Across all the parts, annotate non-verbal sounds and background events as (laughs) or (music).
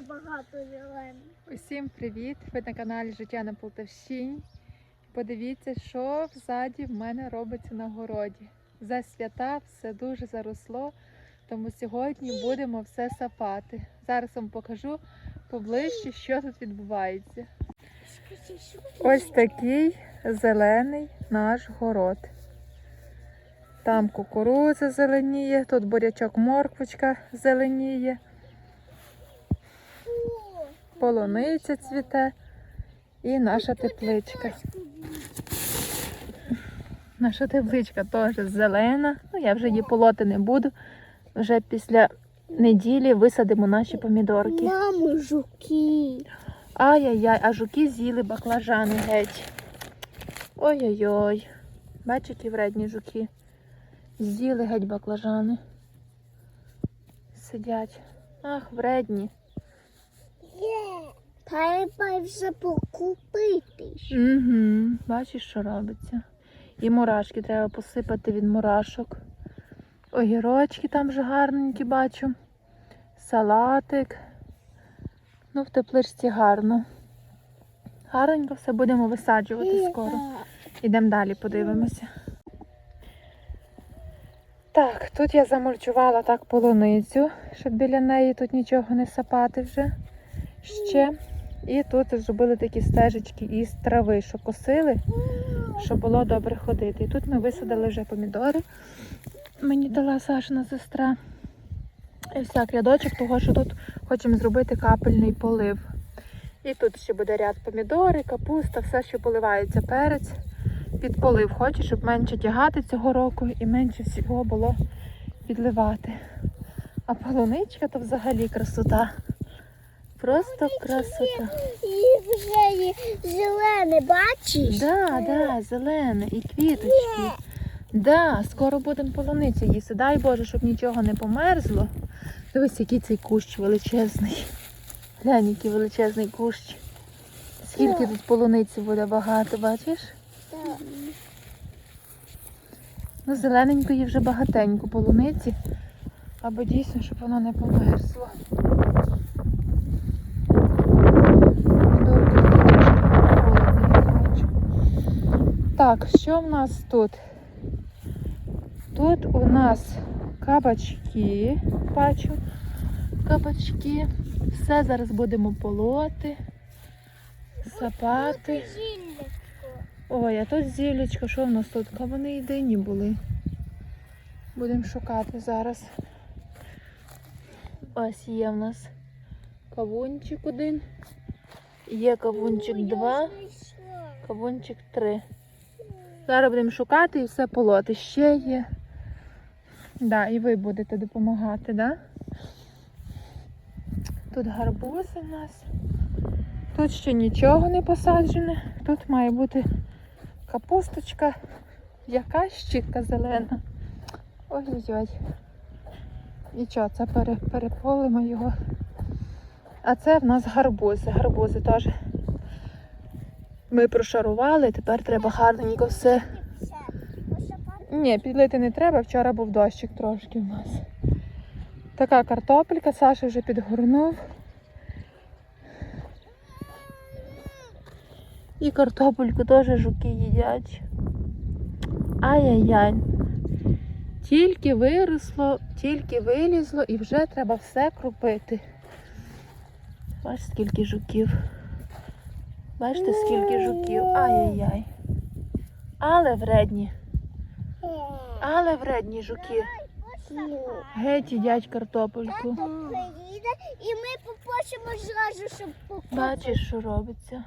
дуже багато зелених. Усім привіт! Ви на каналі Життя на Полтавщині. Подивіться, що взаді в мене робиться на городі. За свята все дуже заросло, тому сьогодні будемо все сапати. Зараз вам покажу поближче, що тут відбувається. Ось такий зелений наш город. Там кукурудза зеленіє, тут бурячок морквочка зеленіє, полуниця цвіте і наша тепличка. Наша тепличка теж зелена. Ну, я вже її полоти не буду. Вже після неділі висадимо наші помідорки. Мамо, жуки. Ай-яй-яй, а жуки з'їли баклажани геть. Ой-ой-ой. Бачите, які вредні жуки. З'їли геть баклажани. Сидять. Ах, вредні. Треба вже покупитись. Угу. Бачиш, що робиться. І мурашки треба посипати від мурашок. Огірочки там вже гарненькі бачу. Салатик. Ну, в тепличці гарно. Гарненько все будемо висаджувати скоро. Ідемо далі, подивимося. Так, тут я замульчувала так полуницю, щоб біля неї тут нічого не сапати вже ще. І тут зробили такі стежечки із трави, що косили, щоб було добре ходити. І тут ми висадили вже помідори. Мені дала Сашина сестра. І всяк рядочок, того що тут хочемо зробити капельний полив. І тут ще буде ряд помідори, капуста, все, що поливається, перець. Під полив хочу, щоб менше тягати цього року і менше всього було підливати. А полуничка то взагалі красота. Просто красота. І вже є зелене, бачиш? Да, да, зелене і квіточки. Да, скоро будемо полуницю їсти. Дай Боже, щоб нічого не померзло. Дивись, який цей кущ величезний. Глянь, який величезний кущ. Скільки тут полуниці буде багато, бачиш? Так. Ну, зелененької вже багатенько полуниці, аби дійсно, щоб воно не померзло. Помідорки трошки холодні хочу. Так, що в нас тут? Тут у нас кабачки, бачу, кабачки. Все зараз будемо полоти, сапати. Ой, а тут зілечко, що в нас тут? Кавуни і дині були. Будемо шукати зараз. Ось є в нас кавунчик один. Є кавунчик два, кавунчик три. Зараз будемо шукати і все полоти. Ще є. Да, і ви будете допомагати, да? Тут гарбузи у нас. Тут ще нічого не посаджене. Тут має бути капусточка, яка щітка зелена. Ой-ой-ой. Нічого, це переполимо його. А це в нас гарбузи. Гарбузи теж ми прошарували, тепер треба гарненько все. Ні, підлити не треба, вчора був дощик трошки в нас. Така картопелька, Саша вже підгорнув. І картопельку теж жуки їдять. Ай-яй-яй. Тільки виросло, тільки вилізло і вже треба все крупити. Бачите, скільки жуків. Бачите, скільки жуків. Ай-яй-яй. Але вредні. Але вредні жуки. Геть їдять картопельку. І ми попросимо зразу, щоб покупити. Бачиш, що робиться.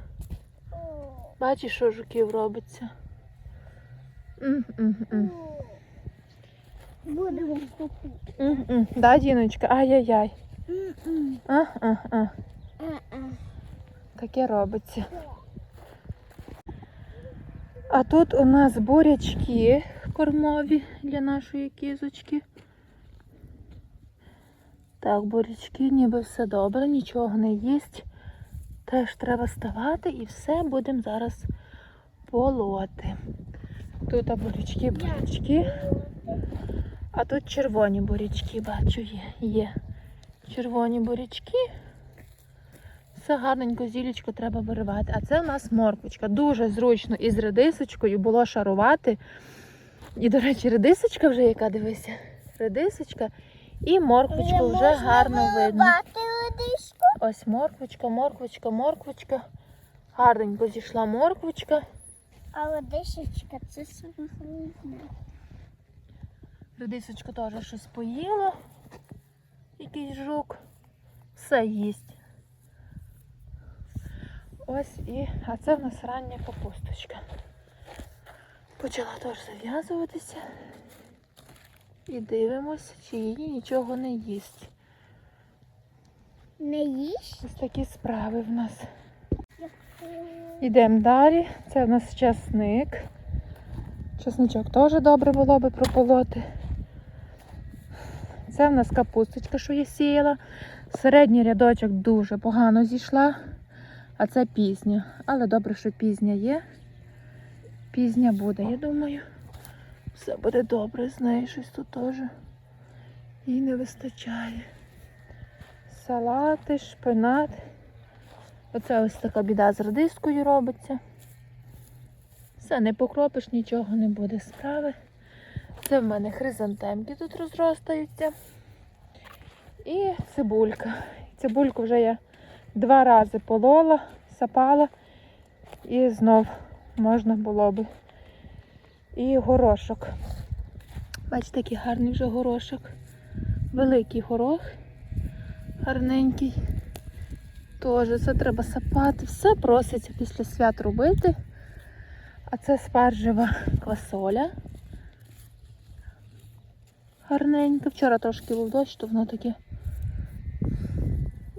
Бачиш, що жуків робиться. М-м-м. Будемо купити. Да, Діночка, ай-яй-яй. А-а-а. Таке робиться. А тут у нас бурячки кормові для нашої кізочки. Так, бурячки, ніби все добре, нічого не їсть. Теж треба ставати і все будемо зараз полоти. Тут бурячки, бурячки. А тут червоні бурячки, бачу, є. є. Червоні бурячки. Все гарненько зілечко треба виривати. А це у нас морквочка. Дуже зручно із редисочкою було шарувати. І, до речі, редисочка вже яка дивися. Редисочка і морквочку вже гарно видно. Бати. Ось морквочка, морквочка, морквочка. Гарненько зійшла морквочка. А водичечка це саме головне. Редисочка теж щось поїла. Якийсь жук. Все їсть. Ось і. А це в нас рання капусточка. Почала теж зав'язуватися. І дивимося, чи її нічого не їсть. Не їж? Ось такі справи в нас. Йдемо далі. Це в нас часник. Часничок теж добре було би прополоти. Це в нас капусточка, що я сіяла. Середній рядочок дуже погано зійшла, а це пізня. Але добре, що пізня є. Пізня буде, я думаю. Все буде добре з нею, щось тут теж їй не вистачає. Салати, шпинат. Оце ось така біда з радискою робиться. Все, не покропиш, нічого не буде справи. Це в мене хризантемки тут розростаються. І цибулька. Цибульку вже я два рази полола, сапала і знов можна було би. І горошок. Бачите, який гарний вже горошок. Великий горох, гарненький. Теж це треба сапати. Все проситься після свят робити. А це спаржева квасоля. Гарненько. Вчора трошки був дощ, то воно таке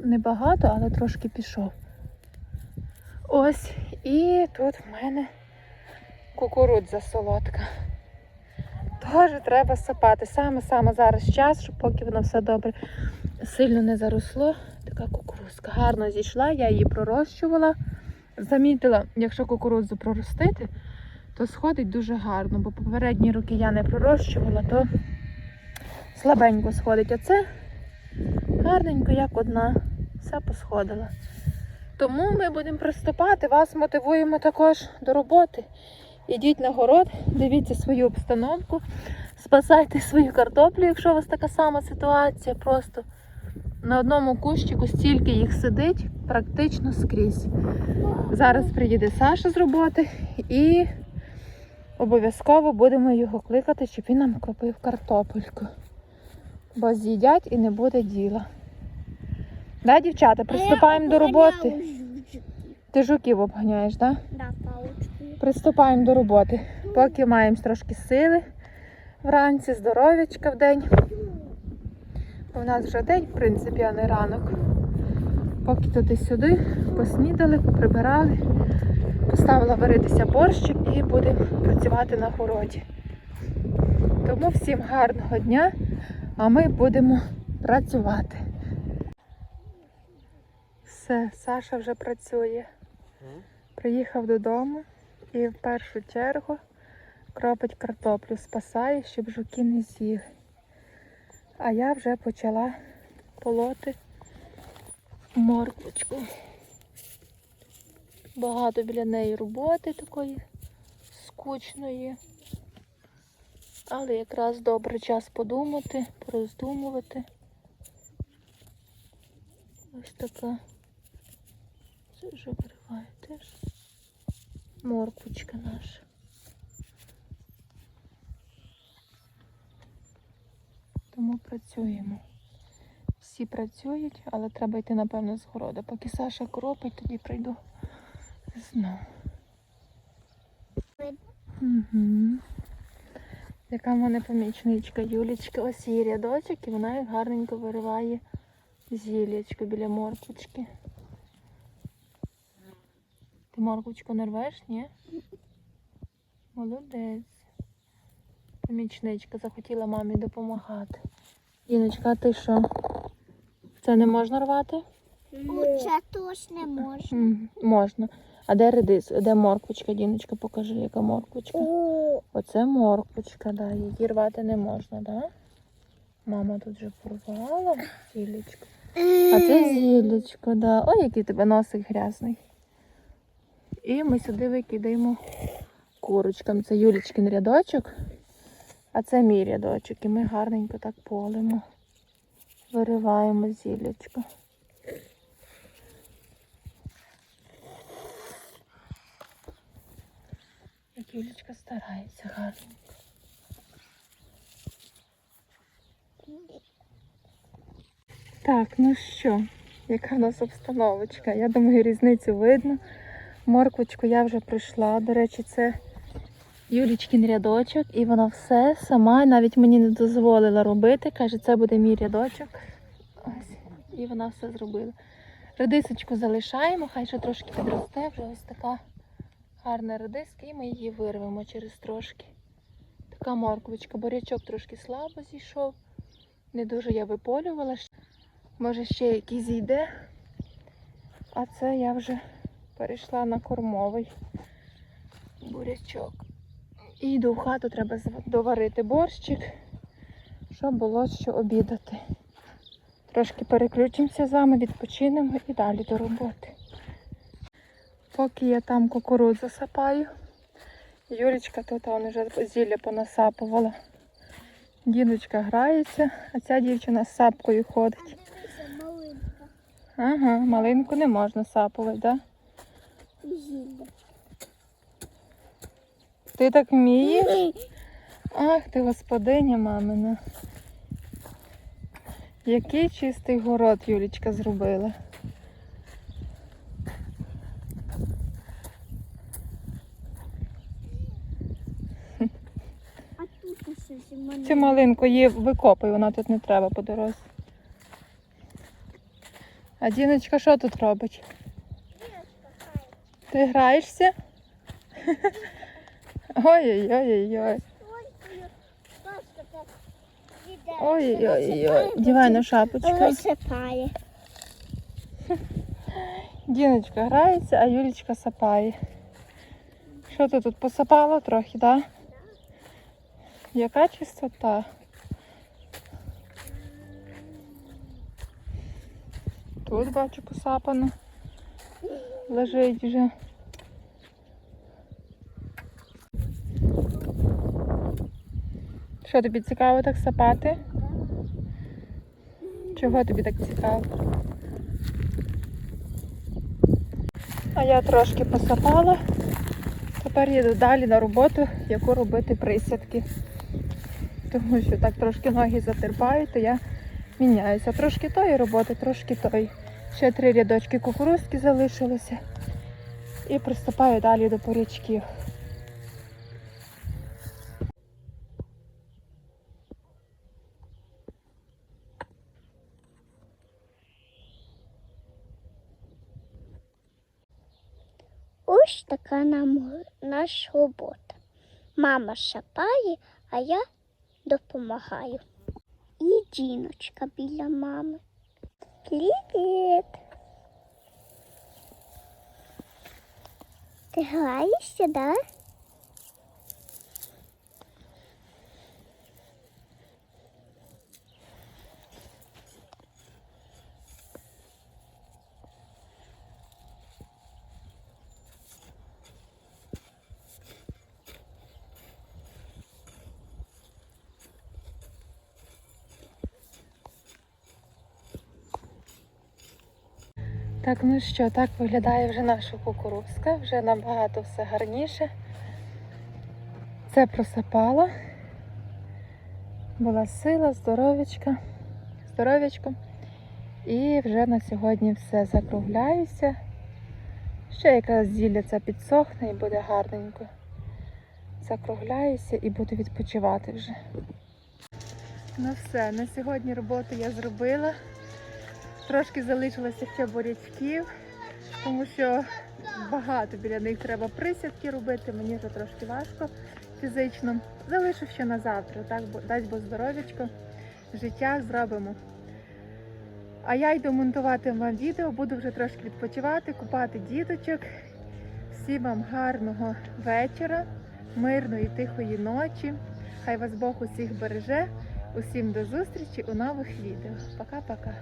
небагато, але трошки пішов. Ось, і тут в мене кукурудза солодка. Теж треба сапати. Саме-саме зараз час, щоб поки воно все добре сильно не заросло. Така кукурузка гарно зійшла, я її пророщувала. Замітила, якщо кукурудзу проростити, то сходить дуже гарно, бо попередні роки я не пророщувала, то слабенько сходить. А це гарненько, як одна, все посходила. Тому ми будемо приступати, вас мотивуємо також до роботи. Ідіть на город, дивіться свою обстановку, спасайте свою картоплю, якщо у вас така сама ситуація. Просто на одному кущику стільки їх сидить практично скрізь. Зараз приїде Саша з роботи і обов'язково будемо його кликати, щоб він нам кропив картопельку. Бо з'їдять і не буде діла. Да, дівчата, приступаємо до роботи. Ти жуків обганяєш, так? Да? Да. Приступаємо до роботи. Поки маємо трошки сили вранці, здоров'ячка в день. У нас вже день, в принципі, а не ранок. Поки туди сюди поснідали, поприбирали, поставила варитися борщик і будемо працювати на городі. Тому всім гарного дня, а ми будемо працювати. Все, Саша вже працює. Приїхав додому і в першу чергу кропить картоплю, спасає, щоб жуки не з'їли. А я вже почала полоти морквочку. Багато біля неї роботи такої скучної. Але якраз добре час подумати, пороздумувати. Ось така. Це вже вириває теж. Морквочка наша. Тому працюємо. Всі працюють, але треба йти, напевно, з городу. Поки Саша кропить, тоді прийду знову. Угу. Яка в мене помічничка Юлічка. Ось її рядочок і вона гарненько вириває зілячко біля морквочки. Морквочку не рвеш, ні? Молодець. Помічничка захотіла мамі допомагати. Іночка, а ти що? Це не можна рвати? Це теж не можна. М, Можна. А де редис? Де морквочка, Діночка, покажи, яка морквочка. Оце морквочка, да. Її рвати не можна, да? Мама тут вже порвала цілечко. А це зілечко, да. Ой, який у тебе носик грязний. І ми сюди викидаємо курочкам. Це Юлічкин рядочок, а це мій рядочок. І ми гарненько так полимо. Вириваємо зілечко. Як Юлічка старається гарно. Так, ну що, яка в нас обстановочка? Я думаю, різницю видно. Морквочку я вже пройшла. До речі, це Юлічкин рядочок, і вона все сама навіть мені не дозволила робити. Каже, це буде мій рядочок. Ось. І вона все зробила. Редисочку залишаємо, хай ще трошки підросте, вже ось така гарна редиска, і ми її вирвемо через трошки. Така морквочка, бурячок трошки слабо зійшов. Не дуже я виполювала. Може ще який зійде. А це я вже перейшла на кормовий бурячок. І йду в хату, треба доварити борщик, щоб було що обідати. Трошки переключимося з вами, відпочинемо і далі до роботи. Поки я там кукурудзу сапаю, Юлічка тут он вже зілля понасапувала. Діночка грається, а ця дівчина з сапкою ходить. Ага, малинку не можна сапувати, так? Да? Зілля. Ти так вмієш? Ах ти господиня мамина. Який чистий город Юлічка зробила. А тут зимана. Цю малинку її викопай, вона тут не треба по дорозі. А Діночка що тут робить? Ти граєшся? (laughs) Ой-ой-ой-ой. Ой-ой-ой. Дівай на шапочку. Висипає. Діночка грається, а Юлічка сапає. Що ти тут посапала трохи, так? Да? Яка чистота? Тут бачу посапано. Лежить вже. Що тобі цікаво так сапати? Чого тобі так цікаво? А я трошки посапала. Тепер їду далі на роботу, яку робити присядки. Тому що так трошки ноги затерпають, то я міняюся. Трошки тої роботи, трошки тої. Ще три рядочки кукурузки залишилося. І приступаю далі до порячків. Ось така нам наша робота. Мама шапає, а я допомагаю. І жіночка біля мами. Привіт! Ти граєшся, да? Так, ну що, так виглядає вже наша кукурузка, вже набагато все гарніше. Це просапала. Була сила, здоров'ячка, здоров'ячко. І вже на сьогодні все закругляюся. Ще якраз зілля це підсохне і буде гарненько. Закругляюся і буду відпочивати вже. Ну все, на сьогодні роботу я зробила. Трошки залишилося ще бурячків, тому що багато біля них треба присядки робити. Мені вже трошки важко фізично. Залишу ще на завтра, так бо- дасть Бог здоров'ячко, життя зробимо. А я йду монтувати вам відео, буду вже трошки відпочивати, купати діточок. Всім вам гарного вечора, мирної, тихої ночі. Хай вас Бог усіх береже. Усім до зустрічі у нових відео. Пока-пока.